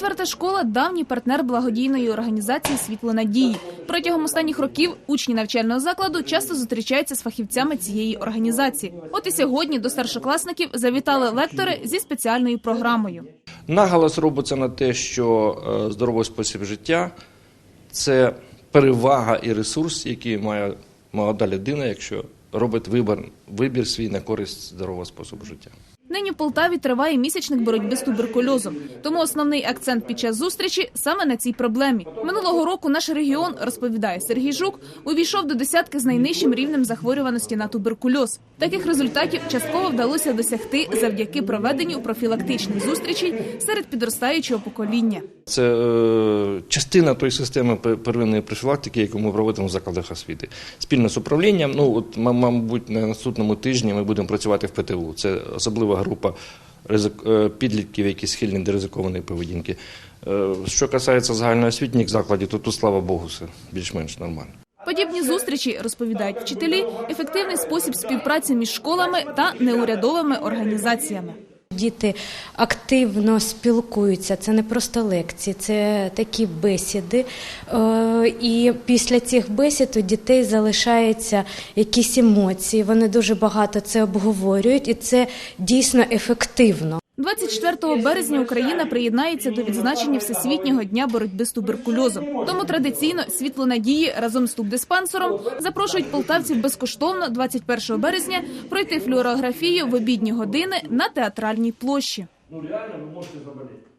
Четверта школа давній партнер благодійної організації Світло надії. Протягом останніх років учні навчального закладу часто зустрічаються з фахівцями цієї організації. От і сьогодні до старшокласників завітали лектори зі спеціальною програмою. Наголос робиться на те, що е, здоровий спосіб життя це перевага і ресурс, який має молода людина, якщо робить вибір, вибір свій на користь здорового способу життя. Нині в Полтаві триває місячник боротьби з туберкульозом. Тому основний акцент під час зустрічі саме на цій проблемі. Минулого року наш регіон, розповідає Сергій Жук, увійшов до десятки з найнижчим рівнем захворюваності на туберкульоз. Таких результатів частково вдалося досягти завдяки проведенню профілактичних зустрічей серед підростаючого покоління. Це е, частина тої системи первинної профілактики, яку ми проводимо в закладах освіти. Спільно з управлінням. Ну от мабуть, на наступному тижні ми будемо працювати в ПТУ. Це особлива група е, підлітків, які схильні до ризикованої поведінки. Е, Що касається загальноосвітніх закладів, то тут, слава Богу, все більш-менш нормально. Подібні зустрічі розповідають вчителі ефективний спосіб співпраці між школами та неурядовими організаціями. Діти активно спілкуються. Це не просто лекції, це такі бесіди. Е, І після цих бесід у дітей залишаються якісь емоції. Вони дуже багато це обговорюють, і це дійсно ефективно. 24 березня Україна приєднається до відзначення Всесвітнього дня боротьби з туберкульозом. Тому традиційно світло надії разом з тубдиспансером запрошують полтавців безкоштовно 21 березня пройти флюорографію в обідні години на театральній площі. ну реально ви можете заболіти.